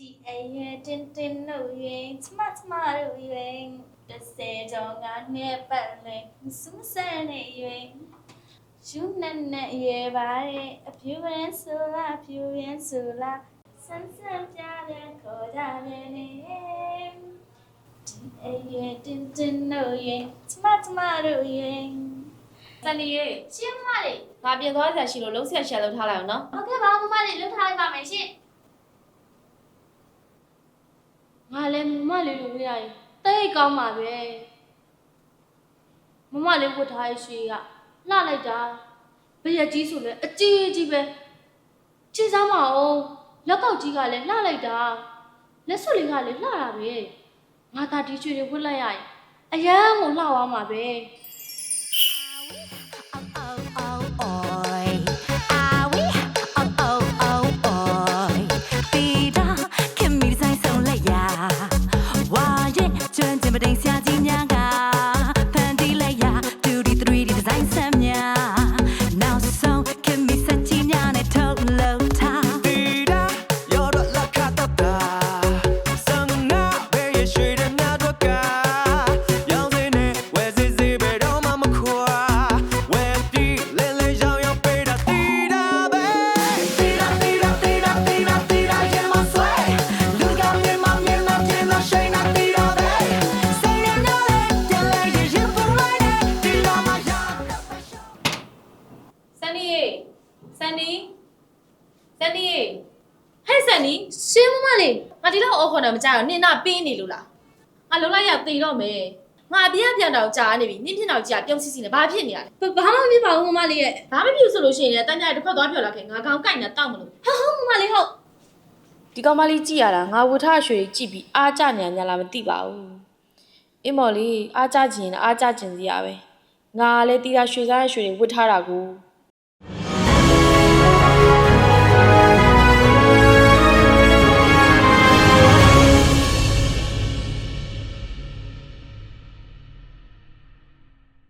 ဒီအရွယ်တင်တင်လို့ရင်ချမချမတို့ရင်တစ်ဆယ်ကျော်ကနှစ်ပတ်လဲစူးစမ်းနေရင်ယူနဲ့နဲ့ရွယ်ပါရဲ့အဖြူရန်ဆိုလားဖြူရန်ဆိုလားဆန်းဆန်းပြတဲ့ခေါ်ကြတယ်နေဒီအရွယ်တင်တင်လို့ရင်ချမချမတို့ရင်စန်ဒီရေရှင်းမလေးငါပြင်သွားဆရာရှိလို့လုံးဆက်ရှာလုပ်ထားလိုက်အောင်နော်ဟုတ်ကဲ့ပါမမလေးလွတ်ထားလိုက်ပါမယ်ရှင် ငါလည်း မမလေးလိုပြရရင်တိတ်ကောင်းပါပဲမမလေးဝတ်ထားရဲ့ရွှေကလှလိုက်တာဘရက်ကြီးဆိုလဲအကြီးအကြီးပဲကြည့်စားမအောင်လက်ကောက်ကြီးကလည်းလှလိုက်တာလက်စွပ်လေးကလည်းလှတာပဲငါသာဒီရွှေတွေဝတ်လိုက်ရရင်အရန်ကိုလှသွားမှာပဲ စန်ဒီစန်ဒီရေဟဲ့စန်ဒီရှင်းမမလေးငါဒီလောက်အော်ခေါ်တာမကြောက်နင်နာပင်းနေလို့လားငါလုံးလိုက်ရသေတော့မယ်ငါအပြင်းအပြန်တော့ကြာနေပြီနင့်ဖြစ်တော့ကြာပြုံးစီစီနေဘာဖြစ်နေရလဲဘာမှမဖြစ်ပါဘူးမမလေးရဲ့ဘာမဖြစ်ဆိုလို့ရှိရင်လည်းတန်းကြတစ်ခွက်သွားပြောလာခဲ့ငါကောင်းကိုက်နေတောက်မလို့ဟုတ်မမလေးဟုတ်ဒီကောင်မလေးကြည့်ရတာငါဝထရွှေကြည့်ပြီးအားကြညာညာလားမသိပါဘူးအင်းမော်လေးအားကြခြင်းအားကြခြင်းစီရပဲငါလည်းတီတာရွှေစားရွှေတွေဝတ်ထားတာကို